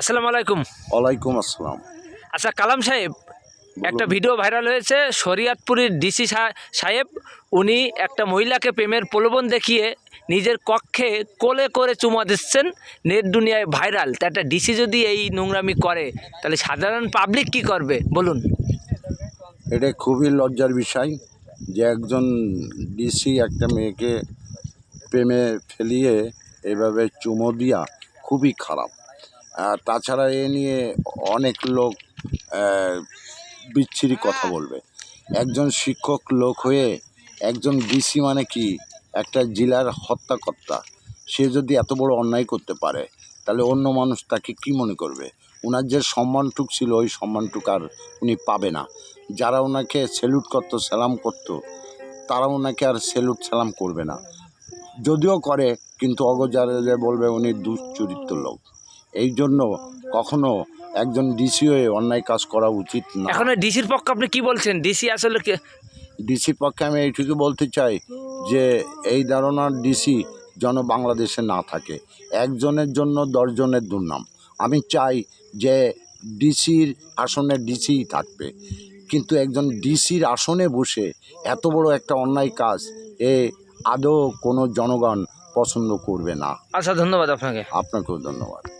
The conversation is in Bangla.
আসসালামু আলাইকুম। ওয়ালাইকুম আসসালাম। আচ্ছা কালাম সাহেব একটা ভিডিও ভাইরাল হয়েছে শরিয়াতপুরের ডিসি সাহেব উনি একটা মহিলাকে প্রেমের প্রলোভন দেখিয়ে নিজের কক্ষে কোলে করে চুমা দিচ্ছেন নেট দুনিয়ায় ভাইরাল। তা একটা ডিসি যদি এই নোংরামি করে তাহলে সাধারণ পাবলিক কি করবে? বলুন। এটা খুবই লজ্জার বিষয় যে একজন ডিসি একটা মেয়েকে প্রেমে ফেলিয়ে এভাবে চুমো দিয়া খুবই খারাপ। আর তাছাড়া এ নিয়ে অনেক লোক বিচ্ছিরি কথা বলবে। একজন শিক্ষক লোক হয়ে একজন ডিসি মানে কি? একটা জেলার হত্যাকর্তা। সে যদি এত বড় অন্যায় করতে পারে, তাহলে অন্য মানুষ তাকে কি মনে করবে? ওনার যে সম্মানটুক ছিল, ওই সম্মানটুক আর উনি পাবে না। যারা ওনাকে স্যালুট করতো, সালাম করতো, তারা ওনাকে আর স্যালুট সালাম করবে না। যদিও করে, কিন্তু অগজারে বলবে, উনি দুশ্চরিত্র লোক। এই জন্য কখনো একজন ডিসি হয়ে অন্যায় কাজ করা উচিত না। এখন ডিসির পক্ষে আপনি কি বলছেন? ডিসি আসলে কে- ডিসির পক্ষে আমি এইটুকু বলতে চাই যে এই ধারণার ডিসি যেন বাংলাদেশে না থাকে। একজনের জন্য দশজনের দুর্নাম। আমি চাই যে ডিসির আসনে ডিসিই থাকবে। কিন্তু একজন ডিসির আসনে বসে এত বড় একটা অন্যায় কাজ এ আদৌ কোনো জনগণ পছন্দ করবে না। আচ্ছা ধন্যবাদ আপনাকে। আপনাকেও ধন্যবাদ।